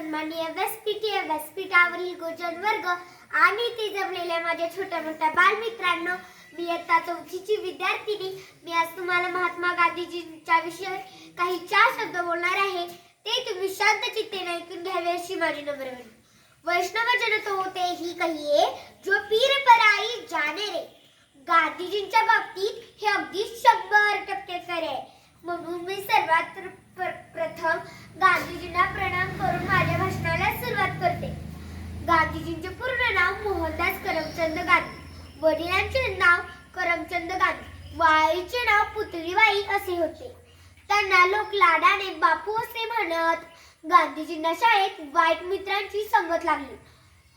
सन्माननीय व्यासपीठीय व्यासपीठावरील गुरुजन वर्ग आणि ते जमलेल्या माझ्या छोट्या मोठ्या बालमित्रांनो मी इयत्ता चौथीची विद्यार्थिनी. मी आज तुम्हाला महात्मा गांधीजींच्या विषयी काही चार शब्द बोलणार आहे. ते तुम्ही शांत चित्तेने ऐकून घ्यावे अशी माझी नम्र विनंती. वैष्णव जन तो होते ही कहिये जो पीर पराई जाणे रे. गांधीजींच्या बाबतीत हे अगदी शंभर टक्के खरे आहे. म्हणून मी सर्वात प्रथम गांधीजींना प्रणाम करून माझ्या भाषणाला सुरुवात करते गांधीजींचे पूर्ण नाव मोहनदास करमचंद गांधी. वडिलांचे नाव करमचंद गांधी. वाईचे नाव पुतळीबाई असे होते. त्यांना लोक लाडाने बापू असे म्हणत गांधीजींना शाळेत वाईट मित्रांची संगत लागली.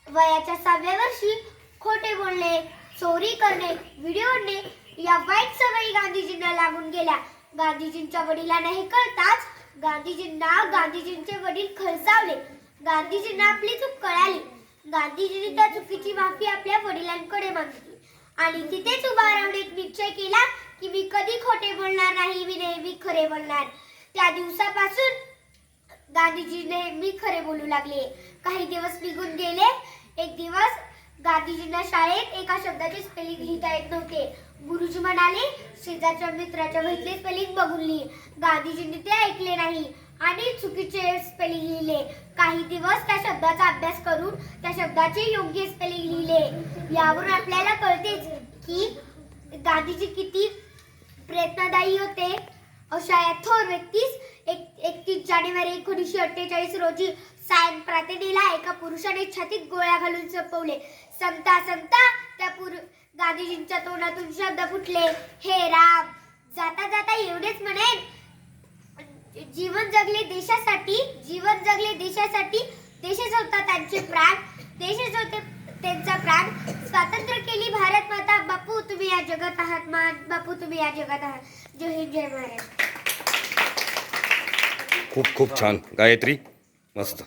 वयाच्या सहाव्या वर्षी खोटे बोलणे चोरी करणे व्हिडिओ ओढणे या वाईट सवयी गांधीजींना लागून गेल्या. गांधीजींच्या वडिलांना हे कळताच गांधीजींना गांधीजींचे वडील खळसावले गांधीजींना आपली चूक कळाली. गांधीजींनी त्या चुकीची माफी आपल्या वडिलांकडे मागितली. आणि तिथेच उभा राहून एक निश्चय केला की मी कधी खोटे बोलणार नाही मी नेहमी खरे बोलणार. त्या दिवसापासून गांधीजी नेहमी खरे बोलू लागले. काही दिवस निघून गेले. एक दिवस गांधीजींना शाळेत एका शब्दाचे स्पेलिंग लिहिता येत नव्हते. गुरुजी म्हणाले शेजारच्या मित्राच्या वहीतले स्पेलिंग बघून लिही. गांधीजींनी ते ऐकले नाही. आणि चुकीचे स्पेलिंग लिहिले. काही दिवस त्या शब्दाचा अभ्यास करून त्या शब्दाचे योग्य स्पेलिंग लिहिले. यावरून आपल्याला कळतेच की गांधीजी किती प्रयत्नदायी होते. अशा या थोर व्यक्तीस एक एकतीस जानेवारी एकोणीसशे अठ्ठेचाळीस रोजी सायन प्रार्थनेला एका पुरुषाने छातीत गोळ्या घालून संपवले. संता संता त्या पुरु गांधीजींच्या तोंडातून शब्द फुटले. हे राम जाता जाता एवढेच म्हणेन जीवन जगले देशासाठी जीवन जगले देशासाठी देशच होता त्यांचे प्राण देशच होते त्यांचा प्राण. स्वातंत्र्य केली भारत माता. बापू तुम्ही या जगात आहात मा बापू तुम्ही या जगात आहात. जय हिंद जय महाराज खूप खूप छान. गायत्री मस्त.